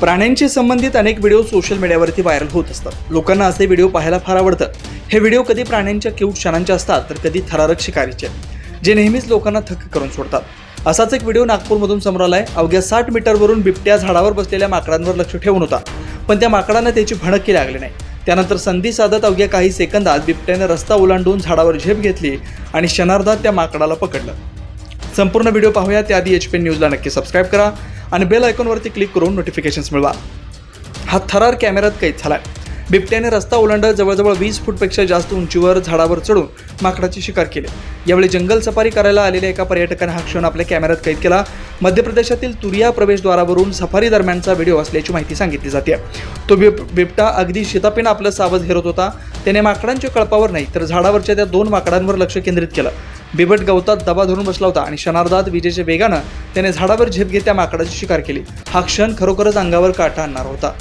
प्राण्यांशी संबंधित अनेक व्हिडिओ सोशल मीडियावरती व्हायरल होत असतात. लोकांना असे व्हिडिओ पाहायला फार आवडतं. हे व्हिडिओ कधी प्राण्यांच्या क्यूट क्षणांचे असतात तर कधी थरारक शिकारीचे जे नेहमीच लोकांना थक्क करून सोडतात. असाच एक व्हिडिओ नागपूरमधून समोर आलाय. अवघ्या साठ मीटरवरून बिबट्या झाडावर बसलेल्या माकडांवर लक्ष ठेवून होता. पण त्या माकडांना त्याची भणकी लागली नाही. त्यानंतर संधी साधत अवघ्या काही सेकंदात बिबट्याने रस्ता ओलांडून झाडावर झेप घेतली आणि क्षणार्धात त्या माकडाला पकडलं. संपूर्ण व्हिडिओ पाहूया त्याआधी एच पी न्यूजला नक्की सबस्क्राईब करा आणि बेल आयकॉनवरती क्लिक करून नोटिफिकेशन्स मिळवा. हा थरार कॅमेऱ्यात कैद झालाय. बिबट्याने रस्ता ओलांडत जवळजवळ वीस फूटपेक्षा जास्त उंचीवर झाडावर चढून माकडाची शिकार केली. यावेळी जंगल सफारी करायला आलेल्या एका पर्यटकाने हा क्षण आपल्या कॅमेऱ्यात कैद केला. मध्य प्रदेशातील तुरिया प्रवेशद्वारावरून सफारी दरम्यानचा व्हिडिओ असल्याची माहिती सांगितली जाते. तो बिब बिबटा अगदी शितापीनं आपलं सावध हेरत होता. त्याने माकडांच्या कळपावर नाही तर झाडावरच्या त्या दोन माकडांवर लक्ष केंद्रित केलं. बिबट गवतात दबा धरून बसला होता आणि क्षणार्धात विजेच्या वेगानं त्याने झाडावर झेप घेत त्या माकडाची शिकार केली. हा क्षण खरोखरच अंगावर काटा आणणार होता.